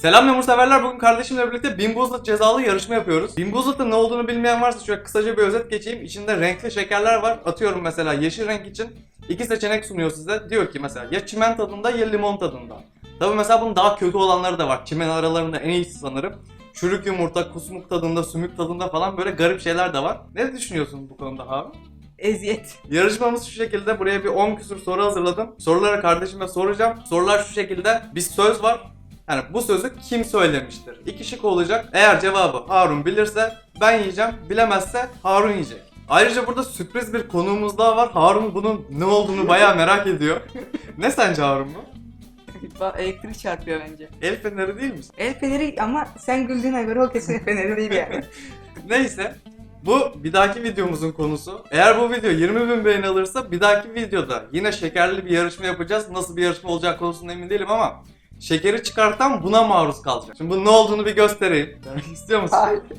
Selam memur severler. Bugün kardeşimle birlikte Bin Buzlut cezalı yarışma yapıyoruz. Bin Buzlut'un ne olduğunu bilmeyen varsa şöyle kısaca bir özet geçeyim. İçinde renkli şekerler var. Atıyorum mesela yeşil renk için iki seçenek sunuyor size. Diyor ki mesela ya çimen tadında ya limon tadında. Tabii mesela bunun daha kötü olanları da var. Çimen aralarında en iyisi sanırım. Çürük yumurta, kusmuk tadında, sümük tadında falan böyle garip şeyler de var. Ne düşünüyorsun bu konuda abi? Eziyet. Yarışmamız şu şekilde. Buraya bir 10 küsur soru hazırladım. Soruları kardeşime soracağım. Sorular şu şekilde. Bir söz var. Yani bu sözü kim söylemiştir? İki şık olacak. Eğer cevabı Harun bilirse ben yiyeceğim. Bilemezse Harun yiyecek. Ayrıca burada sürpriz bir konuğumuz daha var. Harun bunun ne olduğunu bayağı merak ediyor. ne sence Harun bu? Elektrik çarpıyor bence. El feneri değil misin? El feneri ama sen güldüğüne göre o kesin el feneri değil yani. Neyse. Bu bir dahaki videomuzun konusu. Eğer bu video 20 bin beğeni alırsa bir dahaki videoda yine şekerli bir yarışma yapacağız. Nasıl bir yarışma olacak konusunda emin değilim ama şekeri çıkartan buna maruz kalacak. Şimdi bunun ne olduğunu bir göstereyim. Demek istiyor musun? Hayır.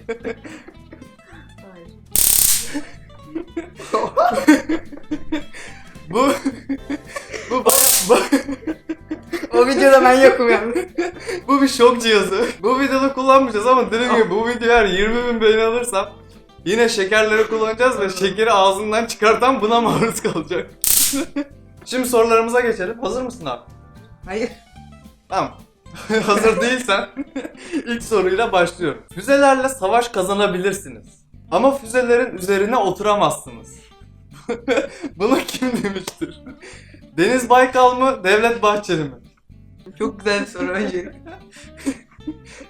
Bu bu baya- o videoda ben yokum yalnız. bu bir şok cihazı. Bu videoda kullanmayacağız ama dediğim gibi bu video eğer 20 bin beğeni alırsa yine şekerleri kullanacağız ve şekeri ağzından çıkartan buna maruz kalacak. Şimdi sorularımıza geçelim. Hazır mısın abi? Hayır. Tamam. Hazır değilsen ilk soruyla başlıyorum. Füzelerle savaş kazanabilirsiniz. Ama füzelerin üzerine oturamazsınız. Bunu kim demiştir? Deniz Baykal mı, Devlet Bahçeli mi? Çok güzel bir soru öncelik.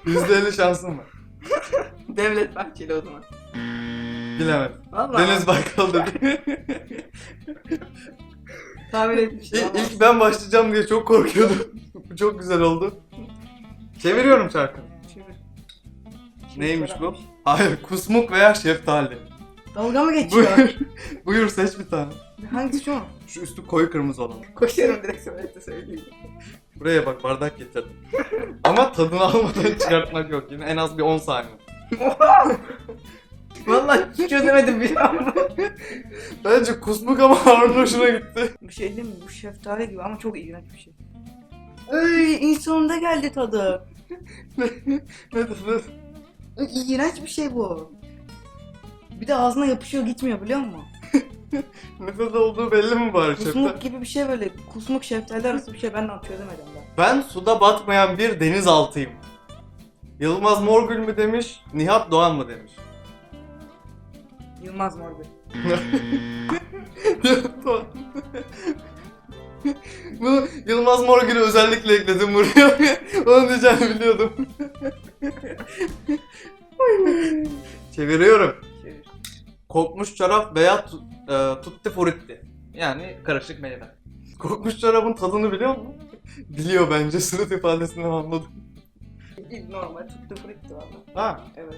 %50 şansın var. Devlet Bahçeli o zaman. Bilemedim. Vallahi Deniz Baykal dedi. tahmin etmiştim ama. ilk ben başlayacağım diye çok korkuyordum. Çok güzel oldu. Çeviriyorum şarkıyı. Çevir. Neymiş bu? Hayır, kusmuk veya şeftali. Dalga mı geçiyor? Buyur, buyur seç bir tane. Hangisi şu? Şu üstü koyu kırmızı olan. Koşarım direkt söylete söyleyeyim. Buraya bak bardak getirdim. Ama tadını almadan çıkartmak yok. Yine en az bir 10 saniye. Vallahi hiç çözemedim bir an. Bence kusmuk ama Harun hoşuna gitti. Bir şey değil mi? Bu şeftali gibi ama çok iğrenç bir şey. Ay insonunda geldi tadı. İğrenç bir şey bu. Bir de ağzına yapışıyor gitmiyor biliyor musun? Ne tadı olduğu belli mi bari şefte? Kusmuk gibi bir şey böyle. Kusmuk şeftali arası bir şey ben de çözemedim ben. Ben suda batmayan bir denizaltıyım. Yılmaz Morgül mü demiş, Nihat Doğan mı demiş. Yılmaz Morgül. Nihat Doğan. Bunu Yılmaz Morgül'ü özellikle ekledim buraya. Onu diyeceğini biliyordum. Çeviriyorum. Çevir. Kokmuş çorap veya tu, e, tutti frutti. Yani karışık meyve. Kokmuş çorabın tadını biliyor musun? Biliyor bence surat ifadesinden anladım. Normal tuttu fritti valla. Ha, Evet.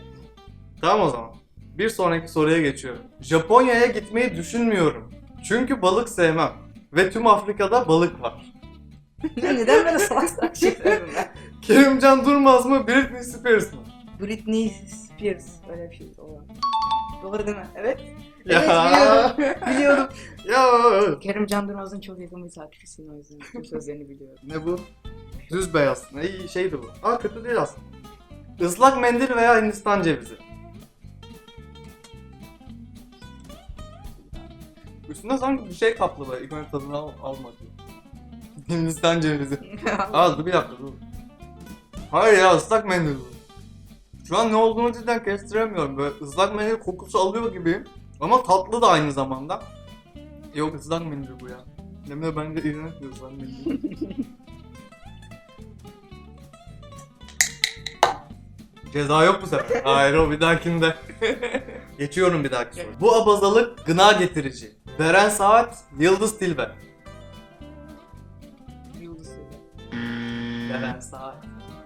tamam o zaman. Bir sonraki soruya geçiyorum. Japonya'ya gitmeyi düşünmüyorum. Çünkü balık sevmem. Ve tüm Afrika'da balık var. Neden böyle salak salak şey söyledin ben? Kerimcan Durmaz mı, Britney Spears mı? Britney Spears. Öyle bir şey olan. Doğru değil mi? Evet. Ya, Evet biliyordum. biliyordum. ya. Kerim Can Durmaz'ın çok yakın bir takipçisiyim o yüzden bütün sözlerini biliyorum. Ne bu? Düz beyaz. Ne şeydi bu. Aa kötü değil aslında. Islak mendil veya Hindistan cevizi. Üstünde sanki bir şey kaplı böyle. İlk önce tadını al, almadı. Hindistan cevizi. Aa dur bir dakika dur. Hayır ya ıslak mendil bu. Şu an ne olduğunu cidden kestiremiyorum. Böyle ıslak mendil kokusu alıyor gibiyim. Ama tatlı da aynı zamanda. Yok ıslak mendil bu ya. Hem de bence iğrenç bir ıslak mendil. Ceza yok bu sefer. Hayır o bir dahakinde. Geçiyorum bir dahaki soru. Bu abazalık gına getirici. Beren Saat, Yıldız Tilbe. Yıldız Tilbe. Beren Saat.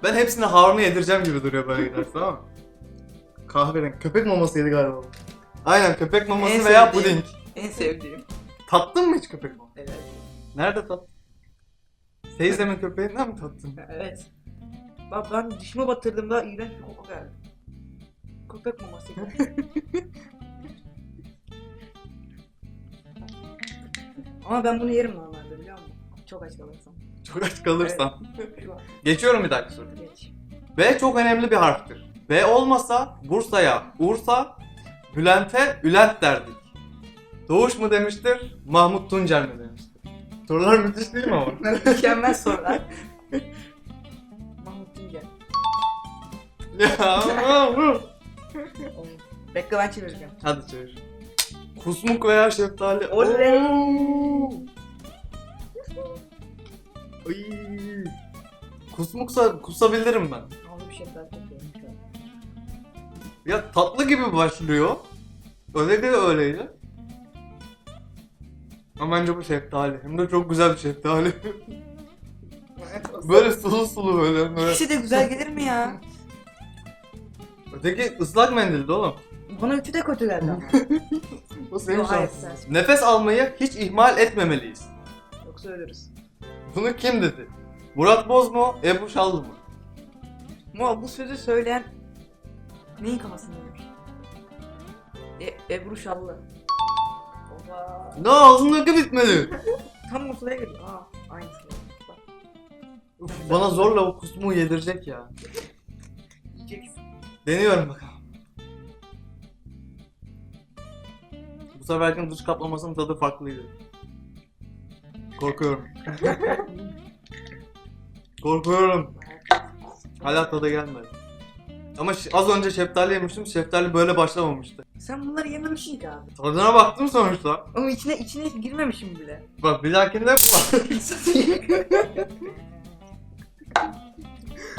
Ben hepsini Harun'a yedireceğim gibi duruyor böyle giderse tamam mı? Kahverengi. Köpek mamasıydı galiba. Aynen köpek maması En veya sevdiğim. puding. En sevdiğim. Tattın mı hiç köpek maması? Evet. Nerede tattın? Teyzemin köpeğinden mi tattın? Evet. Bak ben dişime batırdığımda iğrenç bir koku geldi. Köpek maması. Ama ben bunu yerim normalde biliyor musun? Çok aç kalırsam. Çok aç kalırsan. Geçiyorum bir dahaki soru. Geç. B çok önemli bir harftir. B olmasa Bursa'ya Ursa, Bülent'e Ülent derdik. Doğuş mu demiştir, Mahmut Tuncer mi demiştir? Sorular müthiş değil mi ama? Mükemmel sorular. Mahmut Tuncer. ya, Bekle ben çevireceğim. Hadi çevir. Kusmuk veya şeftali. Oley! Ay. Kusmuksa kusabilirim ben. Ama bir şey an. Ya tatlı gibi başlıyor. Öyle de öyleydi. Ama bence bu şeftali. Hem de çok güzel bir şeftali. böyle sulu sulu böyle. böyle. İkisi de güzel gelir mi ya? Öteki ıslak mendildi oğlum. Bana üçü de kötü geldi ama. Bu senin Yok, hayır, şansın. sensin. Nefes almayı hiç ihmal etmemeliyiz. Yoksa ölürüz. Bunu kim dedi? Murat Boz mu? Ebru Şallı mı? Ama bu sözü söyleyen neyin kafasındaymış? E, Ebru Şallı. Oha. Ne ağzındaki bitmedi. Tam ortaya geliyor. Aa, aynısı. Bak, Uf, bana zorla o kusmuğu yedirecek ya. yiyeceksin. Deniyorum bakalım. Bu seferkin dış kaplamasının tadı farklıydı. Korkuyorum. Korkuyorum. Hala tadı gelmedi. Ama şi- az önce şeftali yemiştim. Şeftali böyle başlamamıştı. Sen bunları yememişsin ki abi. Tadına baktım sonuçta. Ama içine içine girmemişim bile. Bak bir dahakinde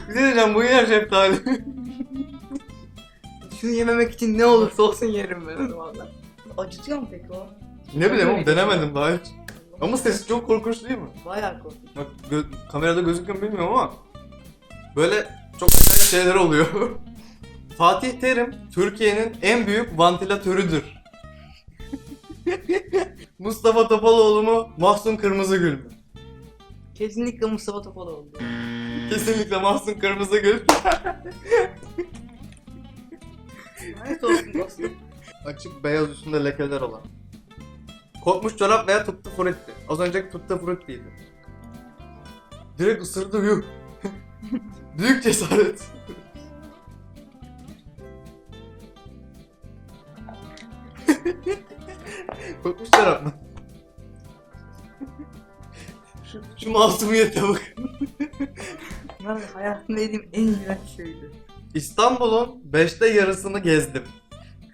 Bir şey diyeceğim bu yine şeftali. Şunu yememek için ne olursa olsun yerim ben valla. Acıtıyor mu peki o? ne bileyim oğlum denemedim daha hiç. Ama sesi çok korkunç değil mi? Bayağı korkunç. Bak gö- kamerada gözüküyor mu bilmiyorum ama böyle çok acayip şeyler oluyor. Fatih Terim Türkiye'nin en büyük vantilatörüdür. Mustafa Topaloğlu mu? Mahsun Kırmızıgül mü? Kesinlikle Mustafa Topaloğlu. Kesinlikle Mahsun Kırmızıgül. Lanet olsun dostum. Açık beyaz üstünde lekeler olan. Kokmuş çorap veya tutti frutti. Az önceki tutti fruttiydi. Direkt ısırdı yuh. Büyük cesaret. Kokmuş çorap mı? şu, şu masumiyete bak. Bunlar hayatımda yediğim en iğrenç şeydi. İstanbul'un 5'te yarısını gezdim.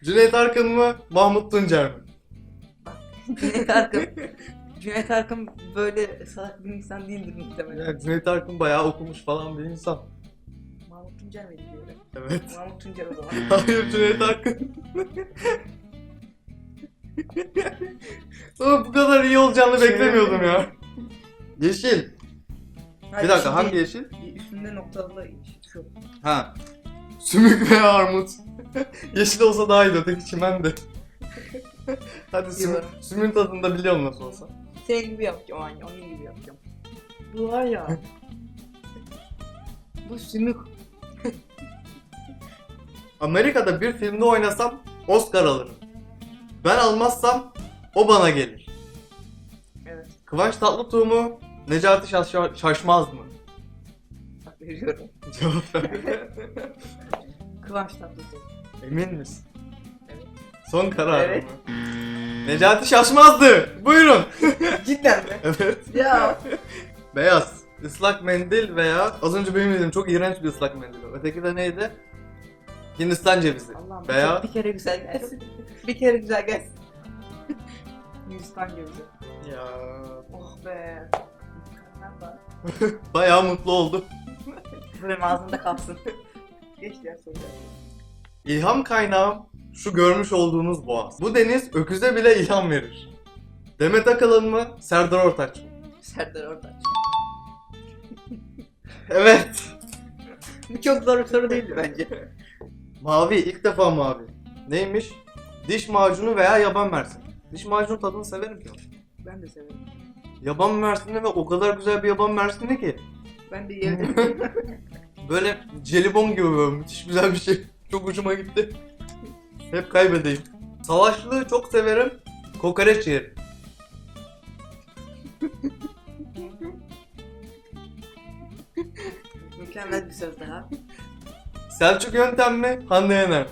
Cüneyt Arkın mı? Mahmut Tuncer mi? Cüneyt Arkın. Cüneyt Arkın böyle salak bir insan değildir muhtemelen. Yani Cüneyt Arkın bayağı okumuş falan bir insan. Mahmut Tuncer miydi diyorum. Evet. Mahmut Tuncer o zaman. Hayır Cüneyt Arkın. Oğlum bu kadar iyi olacağını Şey- beklemiyordum ya. Yeşil. Bir dakika hangi yeşil? Üstünde noktalı şu. Ha. Sümük veya armut. yeşil olsa daha iyiydi öteki çimen de. Hadi sümün tadını da biliyorum nasıl olsa. Senin gibi yapacağım aynı onun gibi yapacağım. Bu var ya. bu sümük. Amerika'da bir filmde oynasam Oscar alırım. Ben almazsam o bana gelir. Evet. Kıvanç Tatlıtuğ mu? Necati Şaş- Şaşmaz mı? Veriyorum. Cevap ver. Kıvanç Tatlıtuğ. Emin misin? Son karar Evet. Necati Şaşmaz'dı. Buyurun. Cidden mi? evet. ya. Beyaz. Islak mendil veya az önce benim dediğim çok iğrenç bir ıslak mendil. Öteki de neydi? Hindistan cevizi. Allah'ım Veya bir kere güzel gelsin. bir kere güzel gelsin. Hindistan cevizi. ya Oh be. Bayağı mutlu oldu. Benim ağzımda kalsın. Geç diğer soruya. İlham kaynağım şu görmüş olduğunuz boğaz. Bu deniz öküze bile ilham verir. Demet Akalın mı? Serdar Ortaç mı? Serdar Ortaç. Evet. Bu çok zor bir soru değildi bence. Mavi ilk defa mavi. Neymiş? Diş macunu veya yaban mersin. Diş macunu tadını severim ki. Ben de severim. Yaban mersini ve o kadar güzel bir yaban mersini ki. Ben de yerim. Böyle jelibon gibi böyle müthiş güzel bir şey. Çok hoşuma gitti. Hep kaybedeyim. Savaşçılığı çok severim. Kokoreç yerim. Mükemmel bir söz daha. Selçuk yöntem mi? Hande Yener.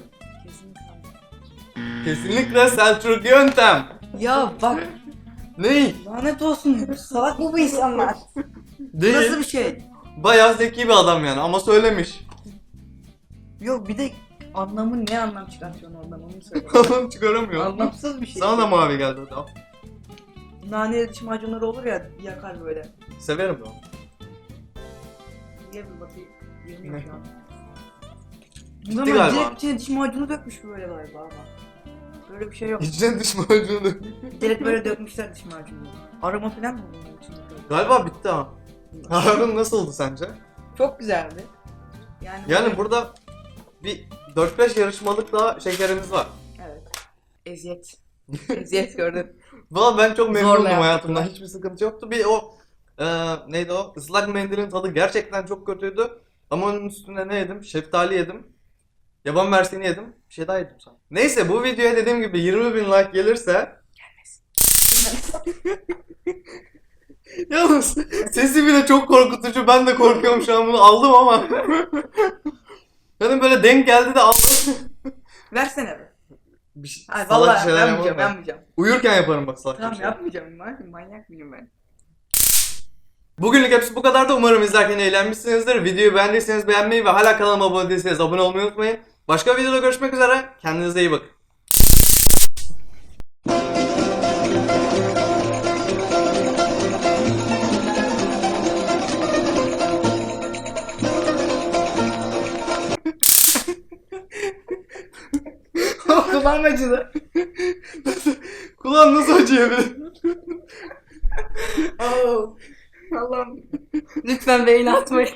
Kesinlikle. Kesinlikle Selçuk yöntem. Ya bak Ney? lanet olsun. Salak mı bu insanlar? Değil. Nasıl bir şey? Bayağı zeki bir adam yani ama söylemiş. Yok bir de anlamı ne anlam çıkartıyorsun oradan onu söyle. Adam çıkaramıyor. Anlamsız bir şey. Sana da mavi geldi hadi al. Nane diş macunları olur ya yakar böyle. Severim ben. Niye bir bakayım? Yemiyor şu an. Galiba. direkt içine diş macunu dökmüş böyle galiba ama. Böyle bir şey yok. İçine diş macunu. direkt böyle dökmüşler diş macunu. Aroma falan mı bunun içinde? Galiba bitti ha. Harun nasıldı sence? Çok güzeldi. Yani, Yani burada bir 4-5 yarışmalık daha şekerimiz var. Evet. Eziyet. Eziyet gördün. Valla ben çok Zorla memnundum yaptılar. hayatımda. Hiçbir sıkıntı yoktu. Bir o e, neydi o? Islak mendilin tadı gerçekten çok kötüydü. Ama onun üstüne ne yedim? Şeftali yedim. Yaban mersini yedim. Bir şey daha yedim sana. Neyse bu videoya dediğim gibi 20 bin like gelirse Yalnız sesi bile çok korkutucu. Ben de korkuyorum şu an bunu aldım ama. Hani böyle denk geldi de aldım. Versene be. Bir şey, Ay salak vallahi şeyler yapmayacağım, ben. yapmayacağım. Uyurken yaparım bak salak Tamam bir şey. yapmayacağım. Ben manyak mıyım ben? Bugünlük hepsi bu kadar da umarım izlerken eğlenmişsinizdir. Videoyu beğendiyseniz beğenmeyi ve hala kanalıma abone değilseniz abone olmayı unutmayın. Başka videoda görüşmek üzere. Kendinize iyi bakın. Kulağım acıdı. Kulağın nasıl acıyor? Oh. Allah'ım. Lütfen beyin atmayın.